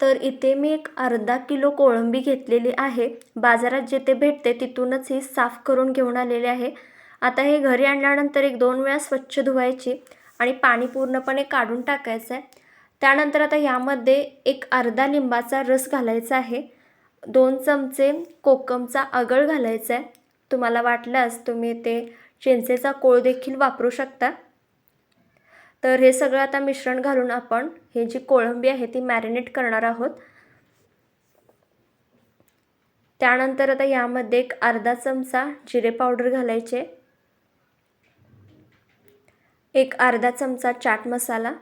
तर इथे मी एक अर्धा किलो कोळंबी घेतलेली आहे. बाजारात जिथे भेटते तिथूनच ही साफ करून घेऊन आलेली आहे. आता हे घरी आणल्यानंतर एक दोन वेळा स्वच्छ धुवायची आणि पाणी पूर्णपणे काढून टाकायचं आहे. त्यानंतर आता यामध्ये एक अर्धा लिंबाचा रस घालायचा आहे. दोन चमचे कोकमचा अगळ घालायचा आहे. तुम्हाला वाटल्यास तुम्ही ते चिंचेचा कोळ देखील वापरू शकता. तर हे सगळं आता मिश्रण घालून आपण ही जी कोळंबी आहे ती मॅरिनेट करणार आहोत. त्यानंतर आता यामध्ये एक अर्धा चमचा जिरे पावडर घालायचे. एक अर्धा चमचा चाट मसाला.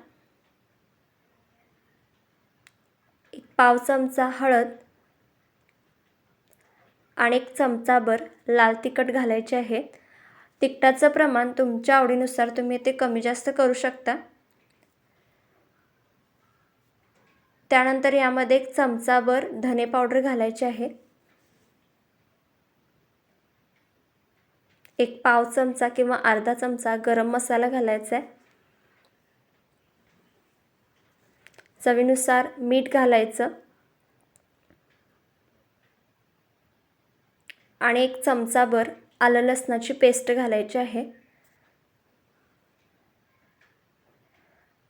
एक पाव चमचा हळद. आणि एक चमचाभर लाल तिखट घालायचे आहेत तिखटाचं प्रमाण तुमच्या आवडीनुसार तुम्ही ते कमी जास्त करू शकता. त्यानंतर यामध्ये एक चमचाभर धने पावडर घालायची आहे. एक पाव चमचा किंवा अर्धा चमचा गरम मसाला घालायचा आहे. चवीनुसार मीठ घालायचं. आणि एक चमचाभर आलं लसणाची पेस्ट घालायची आहे.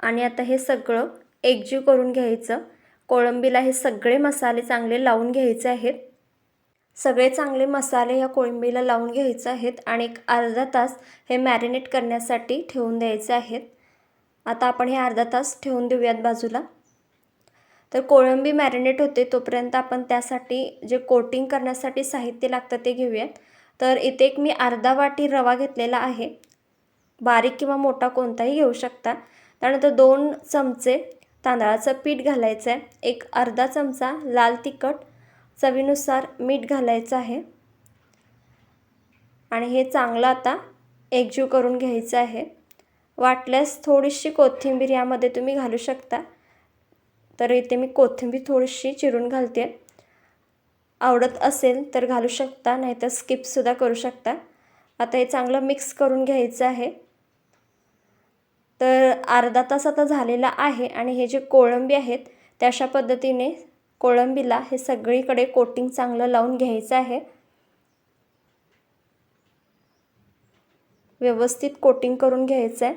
आणि आता हे सगळं एकजीव करून घ्यायचं. कोळंबीला हे सगळे मसाले चांगले लावून घ्यायचे आहेत. सगळे चांगले मसाले या कोळंबीला लावून घ्यायचे आहेत आणि एक अर्धा तास हे मॅरिनेट करण्यासाठी ठेवून द्यायचे आहेत. आता आपण हे अर्धा तास ठेवून देऊयात बाजूला. तर कोळंबी मॅरिनेट होते तोपर्यंत आपण त्यासाठी जे कोटिंग करण्यासाठी साहित्य लागतं ते घेऊयात. तर इथे एक मी अर्धा वाटी रवा घेतलेला आहे. बारीक किंवा मोठा कोणताही घेऊ शकता. त्यानंतर दोन चमचे तांदळाचं पीठ घालायचं आहे एक अर्धा चमचा लाल तिखट चवीनुसार मीठ घालायचं आहे. आणि हे चांगलं आता एकजीव करून घ्यायचं आहे. वाटल्यास थोडीशी कोथिंबीर यामध्ये तुम्ही घालू शकता. तर इथे मी कोथिंबीर थोडीशी चिरून घालते. आवडत असेल तर घालू शकता नाहीतर स्किपसुद्धा करू शकता. आता हे चांगलं मिक्स करून घ्यायचं आहे. तर अर्धा तास आता झालेला आहे आणि हे जे कोळंबी आहेत त्या अशा पद्धतीने कोळंबीला हे सगळीकडे कोटिंग चांगलं लावून घ्यायचं आहे. व्यवस्थित कोटिंग करून घ्यायचं आहे.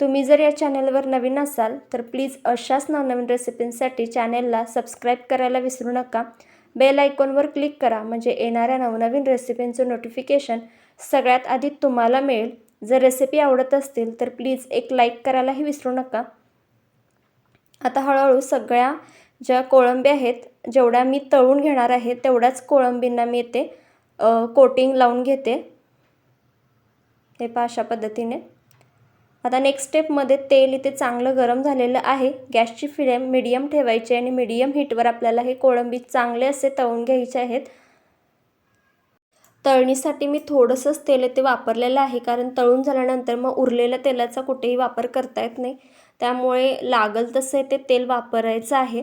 तुम्ही जर या चॅनलवर नवीन असाल तर प्लीज अशाच नवनवीन रेसिपींसाठी चॅनेलला सबस्क्राईब करायला विसरू नका. बेल आयकॉनवर क्लिक करा. म्हणजे येणाऱ्या नवनवीन रेसिपींचं नोटिफिकेशन सगळ्यात आधी तुम्हाला मिळेल. जर रेसिपी आवडत असतील तर प्लीज एक लाईक करायलाही विसरू नका. आता हळूहळू सगळ्या ज्या कोळंबी आहेत जेवढ्या मी तळून घेणार आहे तेवढ्याच कोळंबींना मी येते कोटिंग लावून घेते. हे पहा अशा पद्धतीने. आता नेक्स्ट स्टेपमध्ये तेल इथे चांगलं गरम झालेलं आहे. गॅसची फ्लेम मिडियम ठेवायची आणि मिडियम हीटवर आपल्याला हे कोळंबी चांगले असे तळून घ्यायचे आहेत. तळणीसाठी मी थोडंसंच तेल ते वापरलेलं आहे कारण तळून झाल्यानंतर मग उरलेल्या तेलाचा कुठेही वापर करता येत नाही. त्यामुळे लागल तसं ते तेल वापरायचं आहे.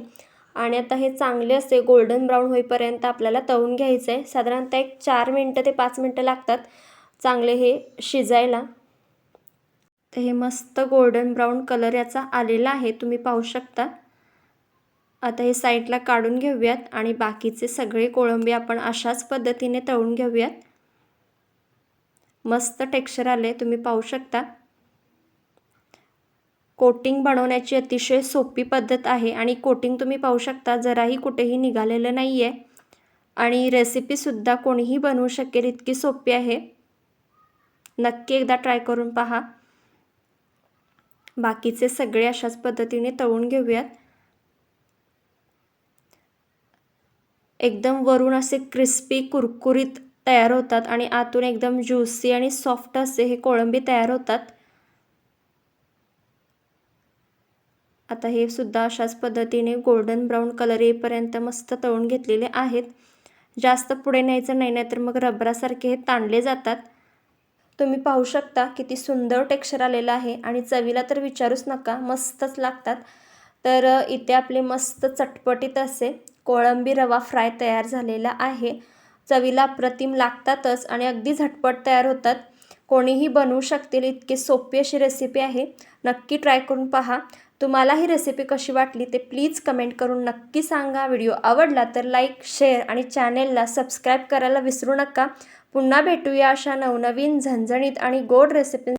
आणि आता हे चांगले असे गोल्डन ब्राऊन होईपर्यंत आपल्याला तळून घ्यायचं आहे साधारणतः एक चार मिनटं ते पाच मिनटं लागतात चांगले हे शिजायला. तर हे मस्त गोल्डन ब्राऊन कलर याचा आलेला आहे. तुम्ही पाहू शकता. आता हे साईडला काढून घेऊयात आणि बाकीचे सगळे कोळंबी आपण अशाच पद्धतीने तळून घेऊयात. मस्त टेक्स्चर आले तुम्ही पाहू शकता. कोटिंग बनवण्याची अतिशय सोपी पद्धत आहे आणि कोटिंग तुम्ही पाहू शकता जराही कुठेही निघालेलं नाही आहे आणि रेसिपीसुद्धा कोणीही बनवू शकेल इतकी सोपी आहे. नक्की एकदा ट्राय करून पहा. बाकीचे सगळे अशाच पद्धतीने तळून घेऊयात. एकदम वरून असे क्रिस्पी कुरकुरीत तयार होतात आणि आतून एकदम ज्युसी आणि सॉफ्ट असे हे कोळंबी तयार होतात. आता हे सुद्धा अशाच पद्धतीने गोल्डन ब्राऊन कलर येईपर्यंत मस्त तळून घेतलेले आहेत. जास्त पुढे न्यायचं नाही नाहीतर मग रबरासारखे हे ताणले जातात. तुम्ही पाहू शकता किती सुंदर टेक्स्चर आलेलं आहे आणि चवीला तर विचारूच नका मस्तच लागतात. तर इथे आपले मस्त चटपटीत असे कोळंबी रवा फ्राय तयार झालेला आहे. चवीला अप्रतिम लागतातच आणि अगदी झटपट तयार होतात. कोणीही बनवू शकतील इतकी सोपी अशी रेसिपी आहे. नक्की ट्राय करून पहा. तुम्हाला ही रेसिपी कशी वाटली ते प्लीज कमेंट करून नक्की सांगा. व्हिडिओ आवडला तर लाईक शेअर आणि चॅनेलला सबस्क्राईब करायला विसरू नका. पुन्हा भेटूया अशा नवनवीन झणझणीत आणि गोड रेसिपी